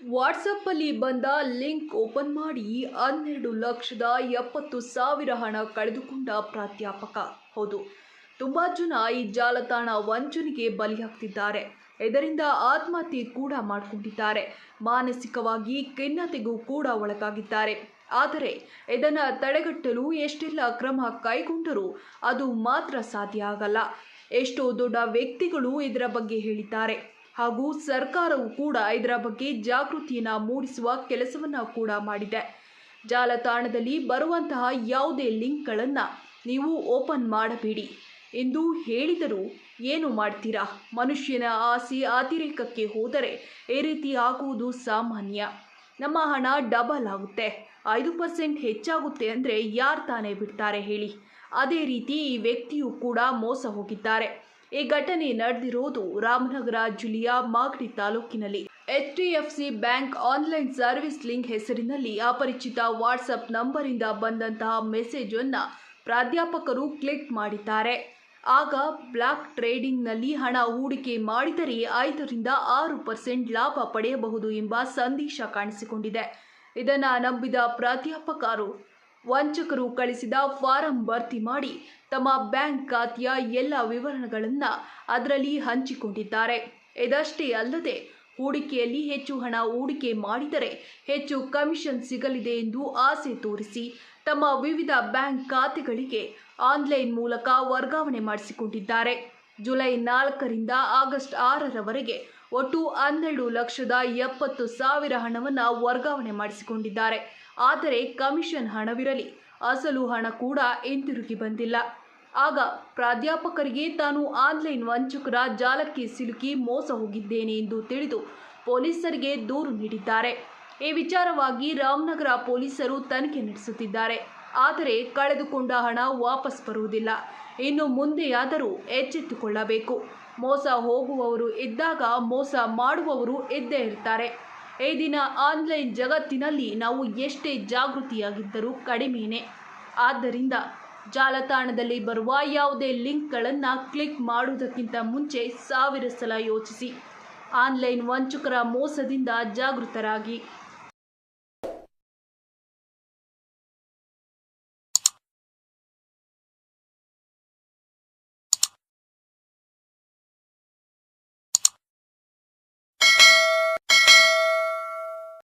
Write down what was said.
ವಾಟ್ಸಪ್ಪಲ್ಲಿ ಬಂದ link open ಮಾಡಿ ಹನ್ನೆರಡು ಲಕ್ಷದ ಎಪ್ಪತ್ತು ಸಾವಿರ ಹಣ ಕಳೆದುಕೊಂಡ ಪ್ರಾಧ್ಯಾಪಕ. ಹೌದು, ತುಂಬ ಜನ ಈ ಜಾಲತಾಣ ವಂಚನೆಗೆ ಬಲಿಯಾಗ್ತಿದ್ದಾರೆ ಇದರಿಂದ ಆತ್ಮಹತ್ಯೆ ಕೂಡ ಮಾಡಿಕೊಂಡಿದ್ದಾರೆ. ಮಾನಸಿಕವಾಗಿ ಖಿನ್ನತೆಗೂ ಕೂಡ ಒಳಗಾಗಿದ್ದಾರೆ. ಆದರೆ ಇದನ್ನು ತಡೆಗಟ್ಟಲು ಎಷ್ಟೆಲ್ಲ ಕ್ರಮ ಕೈಗೊಂಡರೂ ಅದು ಮಾತ್ರ ಸಾಧ್ಯ ಆಗಲ್ಲ. ಎಷ್ಟೋ ದೊಡ್ಡ ವ್ಯಕ್ತಿಗಳು ಇದರ ಬಗ್ಗೆ ಹೇಳಿದ್ದಾರೆ. ಹಾಗೂ ಸರ್ಕಾರವು ಕೂಡ ಇದರ ಬಗ್ಗೆ ಜಾಗೃತಿಯನ್ನು ಮೂಡಿಸುವ ಕೆಲಸವನ್ನು ಕೂಡ ಮಾಡಿದೆ. ಜಾಲತಾಣದಲ್ಲಿ ಬರುವಂತಹ ಯಾವುದೇ ಲಿಂಕ್ಗಳನ್ನು ನೀವು ಓಪನ್ ಮಾಡಬೇಡಿ ಎಂದು ಹೇಳಿದರೂ ಏನು ಮಾಡ್ತೀರಾ? ಮನುಷ್ಯನ ಆಸೆ ಅತಿರೇಕಕ್ಕೆ ಹೋದರೆ ಈ ರೀತಿ ಆಗುವುದು ಸಾಮಾನ್ಯ. ನಮ್ಮ ಹಣ ಡಬಲ್ ಆಗುತ್ತೆ. ಐದು ಪರ್ಸೆಂಟ್ ಹೆಚ್ಚಾಗುತ್ತೆ ಅಂದರೆ ಯಾರು ತಾನೇ ಬಿಡ್ತಾರೆ ಹೇಳಿ. ಅದೇ ರೀತಿ ಈ ವ್ಯಕ್ತಿಯು ಕೂಡ ಮೋಸ ಹೋಗಿದ್ದಾರೆ. ಈ ಘಟನೆ ನಡೆದಿರೋದು ರಾಮನಗರ ಜಿಲ್ಲೆಯ ಮಾಗಡಿ ತಾಲೂಕಿನಲ್ಲಿ. HDFC bank online service link ಹೆಸರಿನಲ್ಲಿ ಅಪರಿಚಿತ ವಾಟ್ಸಪ್ ನಂಬರಿಂದ ಬಂದಂತಹ ಮೆಸೇಜ್ ಅನ್ನ ಪ್ರಾಧ್ಯಾಪಕರು ಕ್ಲಿಕ್ ಮಾಡಿದ್ದಾರೆ. ಆಗ ಬ್ಲಾಕ್ ಟ್ರೇಡಿಂಗ್ನಲ್ಲಿ ಹಣ ಹೂಡಿಕೆ ಮಾಡಿದರೆ ಐದರಿಂದ ಆರು ಪರ್ಸೆಂಟ್ ಲಾಭ ಪಡೆಯಬಹುದು ಎಂಬ ಸಂದೇಶ ಕಾಣಿಸಿಕೊಂಡಿದೆ. ಇದನ್ನು ನಂಬಿದ ಪ್ರಾಧ್ಯಾಪಕರು ವಂಚಕರು ಕಳಿಸಿದ ಫಾರಂ ಭರ್ತಿ ಮಾಡಿ ತಮ್ಮ ಬ್ಯಾಂಕ್ ಖಾತೆಯ ಎಲ್ಲ ವಿವರಗಳನ್ನು ಅದರಲ್ಲಿ ಹಂಚಿಕೊಂಡಿದ್ದಾರೆ. ಇದಷ್ಟೇ ಅಲ್ಲದೆ, ಹೂಡಿಕೆಯಲ್ಲಿ ಹೆಚ್ಚು ಹಣ ಹೂಡಿಕೆ ಮಾಡಿದರೆ ಹೆಚ್ಚು ಕಮಿಷನ್ ಸಿಗಲಿದೆ ಎಂದು ಆಸೆ ತೋರಿಸಿ ತಮ್ಮ ವಿವಿಧ ಬ್ಯಾಂಕ್ ಖಾತೆಗಳಿಗೆ ಆನ್ಲೈನ್ ಮೂಲಕ ವರ್ಗಾವಣೆ ಮಾಡಿಸಿಕೊಂಡಿದ್ದಾರೆ. ಜುಲೈ ನಾಲ್ಕರಿಂದ ಆಗಸ್ಟ್ ಆರರವರೆಗೆ ಒಟ್ಟು ಹನ್ನೆರಡು ಲಕ್ಷದ ಎಪ್ಪತ್ತು ಸಾವಿರ ಹಣವನ್ನು ವರ್ಗಾವಣೆ ಮಾಡಿಸಿಕೊಂಡಿದ್ದಾರೆ. ಆದರೆ ಕಮಿಷನ್ ಹಣವಿರಲಿ, ಅಸಲು ಹಣ ಕೂಡ ಹಿಂತಿರುಗಿ ಬಂದಿಲ್ಲ. ಆಗ ಪ್ರಾಧ್ಯಾಪಕರಿಗೆ ತಾನು ಆನ್ಲೈನ್ ವಂಚಕರ ಜಾಲಕ್ಕೆ ಸಿಲುಕಿ ಮೋಸ ಹೋಗಿದ್ದೇನೆ ಎಂದು ತಿಳಿದು ಪೊಲೀಸರಿಗೆ ದೂರು ನೀಡಿದ್ದಾರೆ. ಈ ವಿಚಾರವಾಗಿ ರಾಮನಗರ ಪೊಲೀಸರು ತನಿಖೆ ನಡೆಸುತ್ತಿದ್ದಾರೆ. ಆದರೆ ಕಳೆದುಕೊಂಡ ಹಣ ವಾಪಸ್ ಬರುವುದಿಲ್ಲ. ಇನ್ನು ಮುಂದೆಯಾದರೂ ಎಚ್ಚೆತ್ತುಕೊಳ್ಳಬೇಕು. ಮೋಸ ಹೋಗುವವರು ಇದ್ದಾಗ ಮೋಸ ಮಾಡುವವರು ಇದ್ದೇ ಇರ್ತಾರೆ. ಈ ದಿನ ಆನ್ಲೈನ್ ಜಗತ್ತಿನಲ್ಲಿ ನಾವು ಎಷ್ಟೇ ಜಾಗೃತಿಯಾಗಿದ್ದರೂ ಕಡಿಮೆಯೇ ಆದ್ದರಿಂದ ಜಾಲತಾಣದಲ್ಲಿ ಬರುವ ಯಾವುದೇ ಲಿಂಕ್ಗಳನ್ನು ಕ್ಲಿಕ್ ಮಾಡುವುದಕ್ಕಿಂತ ಮುಂಚೆ ಸಾವಿರ ಸಲ ಯೋಚಿಸಿ. ಆನ್ಲೈನ್ ವಂಚಕರ ಮೋಸದಿಂದ ಜಾಗೃತರಾಗಿ.